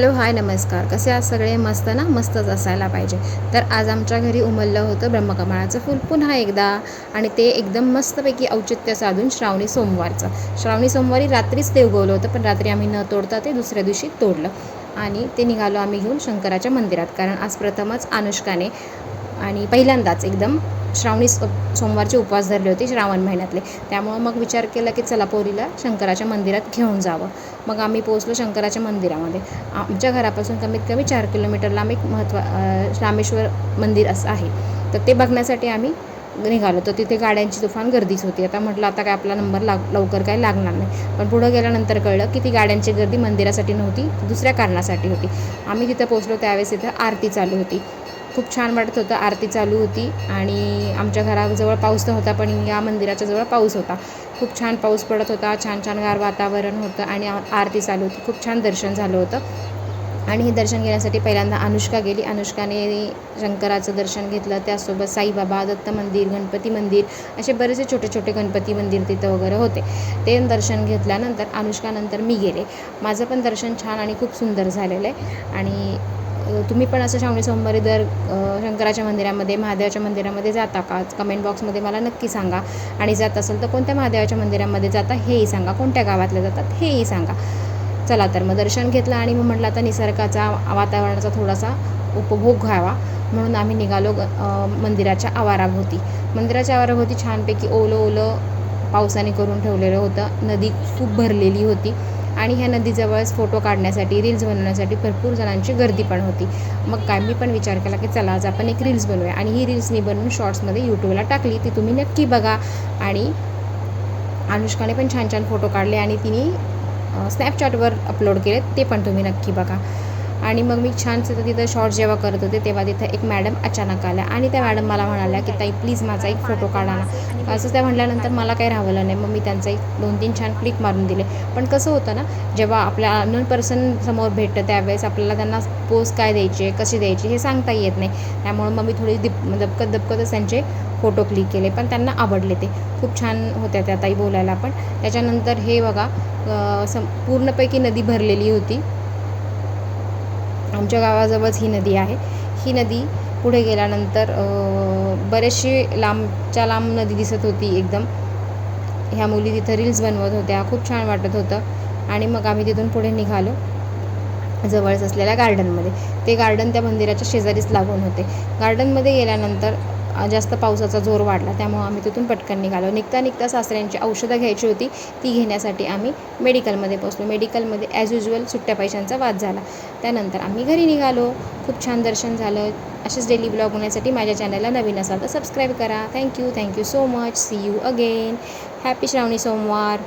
Hello hi नमस्कार. कसे आज सगळे? मस्त ना? मस्तच असायला पाहिजे. तर आज आमच्या घरी उमललं होतं ब्रह्मकमळाचं फूल पुन्हा एकदा. आणि ते एकदम मस्तपैकी औचित्य साधून श्रावणी सोमवारचं. श्रावणी सोमवारी रात्रीच ते उगवलं होतं पण रात्री आम्ही न तोडता ते दुसऱ्या दिवशी तोडलं. आणि ते निघालो आम्ही घेऊन शंकराच्या मंदिरात. कारण आज प्रथमच अनुष्काने आणि पहिल्यांदाच एकदम श्रावणी सोमवारचे उपवास धरले होते श्रावण महिन्यातले. त्यामुळं मग विचार केला की चला पोरीला शंकराच्या मंदिरात घेऊन जावं. मग आम्ही पोहोचलो शंकराच्या मंदिरामध्ये. आमच्या घरापासून कमीत कमी चार किलोमीटर लांब एक महत्त्वा रामेश्वर मंदिर असं आहे. तर ते बघण्यासाठी आम्ही निघालो. तर तिथे गाड्यांची तुफान गर्दीच होती. आता म्हटलं आता काय आपला नंबर लाग लवकर काय लागणार नाही. पण पुढं गेल्यानंतर कळलं की ती गाड्यांची गर्दी मंदिरासाठी नव्हती दुसऱ्या कारणासाठी होती. आम्ही तिथं पोहोचलो त्यावेळेस तिथं आरती चालू होती. खूप छान वाटत होतं. आरती चालू होती आणि आमच्या घराजवळ पाऊस तर होता पण या मंदिराच्या जवळ पाऊस होता. खूप छान पाऊस पडत होता छान छान गार वातावरण होतं आणि आरती चालू होती. खूप छान दर्शन झालं होतं. आणि हे दर्शन घेण्यासाठी पहिल्यांदा अनुष्का गेली. अनुष्काने शंकराचं दर्शन घेतलं. त्यासोबत साईबाबा दत्त मंदिर गणपती मंदिर असे बरेचसे छोटे छोटे गणपती मंदिर तिथं वगैरे होते. ते दर्शन घेतल्यानंतर अनुष्कानंतर मी गेले. माझं पण दर्शन छान आणि खूप सुंदर झालेलं आहे. आणि तुम्ही पण असं श्रावणी सोमवारी दर शंकराच्या मंदिरामध्ये महादेवाच्या मंदिरामध्ये जाता का? कमेंट बॉक्समध्ये मला नक्की सांगा. आणि जात असेल तर कोणत्या महादेवाच्या मंदिरामध्ये जाता हेही सांगा. कोणत्या गावातल्या जातात हेही सांगा. चला तर मग दर्शन घेतलं आणि मग म्हटलं आता निसर्गाचा वातावरणाचा थोडासा उपभोग घ्यावा. म्हणून आम्ही निघालो ग- मंदिराच्या आवाराभोवती. मंदिराच्या आवाराभोवती छानपैकी ओलं ओलं पावसाने करून ठेवलेलं होतं. नदी खूप भरलेली होती. आणि ह्या नदीजवळच फोटो काढण्यासाठी रील्स बनवण्यासाठी भरपूर जणांची गर्दी पण होती. मग काय मी पण विचार केला की चला आज आपण एक रील्स बनवूया. आणि ही रील्स मी बनवून शॉर्ट्समध्ये यूट्यूबला टाकली ती तुम्ही नक्की बघा. आणि अनुष्काने पण छान छान फोटो काढले आणि तिने स्नॅपचॅटवर अपलोड केले ते पण तुम्ही नक्की बघा. आणि मग मी छान तिथं शॉर्ट जेव्हा करत होते तेव्हा तिथं एक मॅडम अचानक आल्या. आणि त्या मॅडम मला म्हणाल्या की ताई प्लीज माझा एक फोटो काढा ना. असं त्या म्हटल्यानंतर मला काही राहवलं नाही. मग मी त्यांचा एक दोन तीन छान क्लिक मारून दिले. पण कसं होतं ना जेव्हा आपल्या अनोन पर्सन समोर भेटतं त्यावेळेस आपल्याला त्यांना पोस्ट काय द्यायचे कशी द्यायची हे सांगता येत नाही. त्यामुळं मग मी थोडी दिप म्हणजे दबकत दबकतच त्यांचे फोटो क्लिक केले. पण त्यांना आवडले ते. खूप छान होत्या त्या ताई बोलायला पण. त्याच्यानंतर हे बघा सं पूर्णपैकी नदी भरलेली होती. आमच्या गावाजवळच ही नदी आहे. ही नदी पुढे गेल्यानंतर बरेचशी लांबच्या लांब नदी दिसत होती एकदम. ह्या मुली तिथं रील्स बनवत होत्या खूप छान वाटत होतं. आणि मग आम्ही तिथून पुढे निघालो जवळच असलेल्या गार्डनमध्ये ते गार्डन त्या मंदिराच्या शेजारीच लागून होते. गार्डनमध्ये गेल्यानंतर जास्त पावसाचा जोर वाढला. त्यामुळं आम्ही तिथून पटकन निघालो. निघता निघता सासऱ्यांची औषधं घ्यायची होती. ती घेण्यासाठी आम्ही मेडिकलमध्ये पोचलो मेडिकलमध्ये ॲज युजल सुट्ट्या पैशांचा वाद झाला. त्यानंतर आम्ही घरी निघालो. खूप छान दर्शन झालं. असेच डेली ब्लॉग होण्यासाठी माझ्या चॅनलला नवीन असाल तर सबस्क्राईब करा. Thank you thank you so much see you again happy Shravani Somvar.